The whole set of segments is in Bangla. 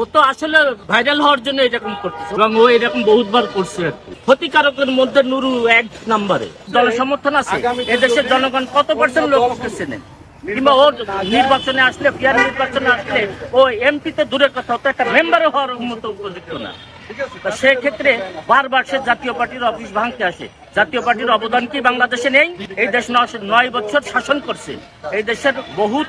ও তো আসলে ভাইরাল হওয়ার জন্য এরকম করতেছে। এবং ও এরকম বহুতবার করছে। ক্ষতিকারকের মধ্যে নুরু এক আছে। এদেশের জনগণ কত পার্সেন্ট লোক ওকে চেনে? কিংবা ওর নির্বাচনে আসলে পিয়ার নির্বাচনে আসলে, ও এমপিতে দূরের কথা তো একটা মেম্বারও হওয়ার মতো উপযুক্ত না। সেক্ষেত্রে বারবার সে জাতীয় পার্টির অফিস ভাঙতে আসে। জাতীয় পার্টির অবদান কি বাংলাদেশে নেই? এই দেশ নয়- বছর শাসন করছে। এই দেশের বহুত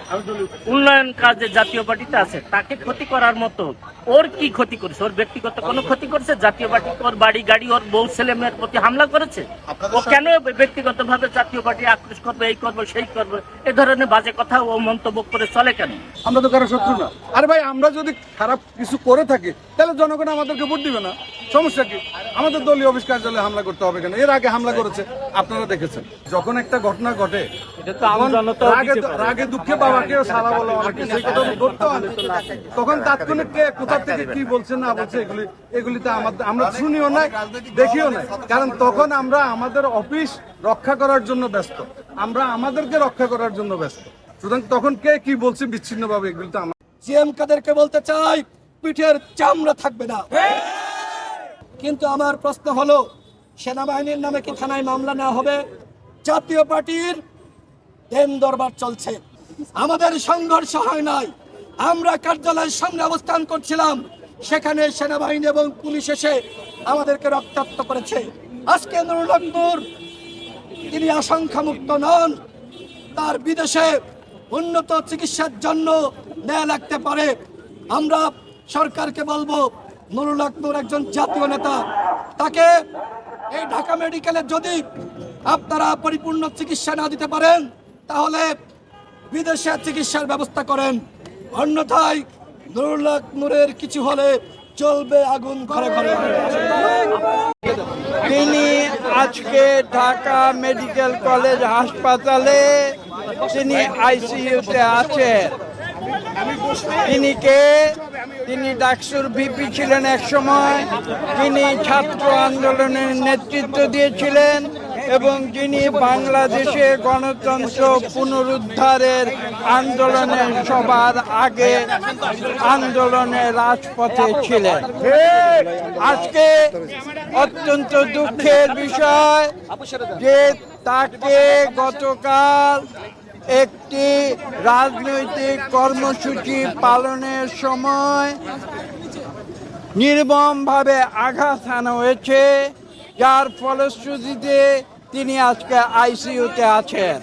উন্নয়ন কাজে জাতীয় পার্টিতে আছে। তাকে ক্ষতি করার মতো ওর কি ক্ষতি করেছে? ওর ব্যক্তিগত কোনো ক্ষতি করেছে? জাতীয় পার্টি ওর বাড়ি গাড়ি ওর বউ ছেলে মেয়ের প্রতি হামলা করেছে? ও কেন ব্যক্তিগত ভাবে জাতীয় পার্টি আক্রোশ করবে এই করবে সেই করবে? এ ধরনের বাজে কথা ও মন্তব্য করে চলে কেন? আমরা তো কারও শত্রু না। আরে ভাই আমরা যদি খারাপ কিছু করে থাকি তাহলে জনগণ আমাদেরকে ভোট দিবে না। সমস্যা কি? আমাদের দলীয় অফিস কার্যালয়ে হামলা করতে হবে কেন? এর আগে হামলা করেছে আপনারা দেখেছেন। যখন একটা ঘটনা ঘটে তখন রাগে রাগে দুঃখে বাবাকেও সারা বলো অনেকে সেই কথা ধরতে হবে তখন তাৎক্ষণিক কে কোথা থেকে কি বলছে না বলছে এগুলি এগুলিতে আমাদের আমরা শুনিও না দেখিও না কারণ তখন আমরা আমাদের অফিস রক্ষা করার জন্য ব্যস্ত। আমরা আমাদেরকে রক্ষা করার জন্য ব্যস্ত। সুতরাং তখন কে কি বলছে বিচ্ছিন্নভাবে এগুলিতে আমার সিএম কাদেরকে বলতে চাই পিঠের চামড়া থাকবে না। কিন্তু আমার প্রশ্ন হলো, সেনাবাহিনীর নামে কি থানায় মামলা নেওয়া হবে? জাতীয় পার্টির দেন দরবার চলছে। আমাদের সংঘর্ষ হয় নাই। আমরা কার্যালয়ের সামনে অবস্থান করছিলাম। সেখানে সেনাবাহিনী এবং পুলিশ এসে আমাদেরকে রক্তাক্ত করেছে। আজকে নুরুল হকনুর তিনি আশঙ্কা মুক্ত নন। তার বিদেশে উন্নত চিকিৎসার জন্য নেওয়া লাগতে পারে। আমরা সরকারকে বলব নুরুল আকবর একজন জাতীয় নেতা। তাকে এই ঢাকা মেডিকেলে যদি আপনারা পরিপূর্ণ চিকিৎসা না দিতে পারেন, তাহলে বিদেশে চিকিৎসার ব্যবস্থা করেন। অন্যথায় নুরুল কিছু হলে চলবে আগুন ঘরে ঘরে। তিনি আজকে ঢাকা মেডিকেল কলেজ হাসপাতালে তিনি আইসিইউতে আছেন। তিনি কে? তিনি ডাকসুর ভিপি ছিলেন এক সময়। তিনি ছাত্র আন্দোলনের নেতৃত্ব দিয়েছিলেন এবং যিনি বাংলাদেশে গণতন্ত্র পুনরুদ্ধারের আন্দোলনের সবার আগে আন্দোলনে রাজপথে ছিলেন। আজকে অত্যন্ত দুঃখের বিষয় যে তাকে গতকাল একটি রাজনৈতিক কর্মসূচি পালনের সময় নির্মমভাবে আঘাত হানো হয়েছে, যার ফলশ্রুতিতে তিনি আজকে আইসিইউতে আছেন।